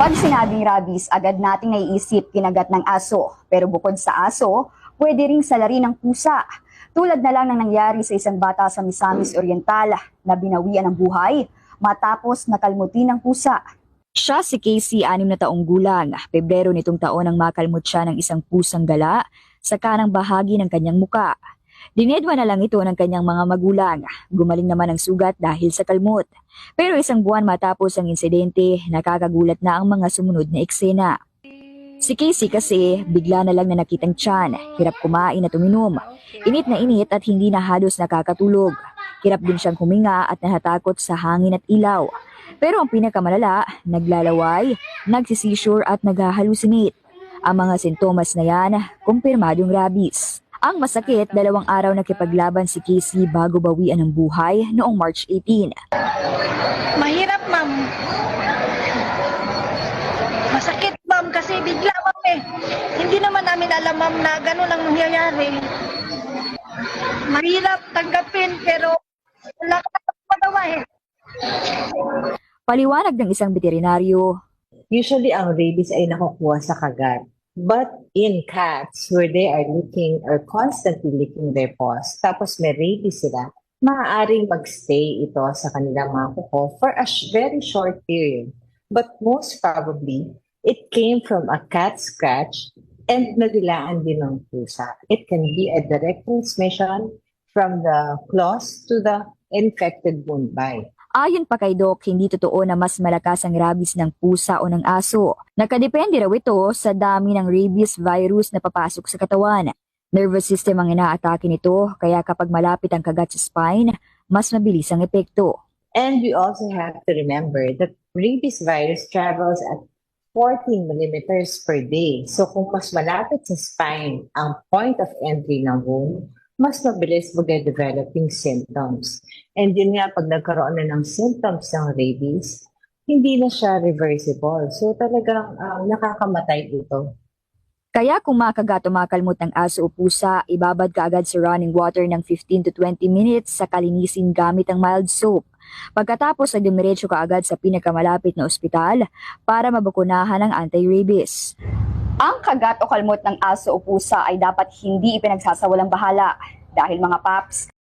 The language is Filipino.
Pag sinabing rabies, agad nating naiisip kinagat ng aso. Pero bukod sa aso, pwede ring salari ng pusa. Tulad na lang ng nangyari sa isang bata sa Misamis Oriental na binawian ng buhay matapos nakalmutin ng pusa. Siya si Casey, anim na taong gulang. Pebrero nitong taon nang makalmot siya ng isang pusang gala sa kanang bahagi ng kanyang muka. Dinedwa na lang ito ng kanyang mga magulang. Gumaling naman ang sugat dahil sa kalmot. Pero isang buwan matapos ang insidente, nakakagulat na ang mga sumunod na eksena. Si Casey kasi bigla na lang na nakitang tiyan, hirap kumain at uminom. Init na init at hindi na halos nakakatulog. Hirap din siyang huminga at nahatakot sa hangin at ilaw. Pero ang pinakamalala, naglalaway, nagsisisure at naghahalusinate. Ang mga sintomas na yan, kumpirmadong rabies. Ang masakit, dalawang araw nakipaglaban si Casey bago bawian ng buhay noong March 18. Mahirap, ma'am. Masakit, ma'am, kasi bigla, ma'am eh. Hindi naman namin alam, ma'am, na gano'n ang nangyayari. Mahirap tanggapin, pero wala ka na magawa eh. Paliwanag ng isang veterinaryo, Usually, ang rabies ay nakukuha sa kagat. But in cats, where they are licking or constantly licking their paws, tapos may rabies sila, maaaring magstay ito sa kanilang mga kuko for a very short period. But most probably, it came from a cat scratch and nadilaan din ng pusa. It can be a direct transmission from the claws to the infected wound bite. Ayon pa kay Doc, hindi totoo na mas malakas ang rabies ng pusa o ng aso. Nakadepende raw ito sa dami ng rabies virus na papasok sa katawan. Nervous system ang inaatake nito, kaya kapag malapit ang kagat sa spine, mas mabilis ang epekto. And we also have to remember that rabies virus travels at 14 millimeters per day. So kung mas malapit sa spine ang point of entry ng wound, mas mabilis mag-developing symptoms. And yun nga, pag nagkaroon na ng symptoms ng rabies, hindi na siya reversible. So talagang um, nakakamatay ito. Kaya kung makagat o makalmot ng aso o pusa, ibabad ka agad sa running water ng 15 to 20 minutes sa kalinisin gamit ang mild soap. Pagkatapos ay dumiretso ka agad sa pinakamalapit na ospital para mabakunahan ng anti-rabies. Ang kagat o kalmot ng aso o pusa ay dapat hindi ipinagsasawalang bahala dahil mga paps,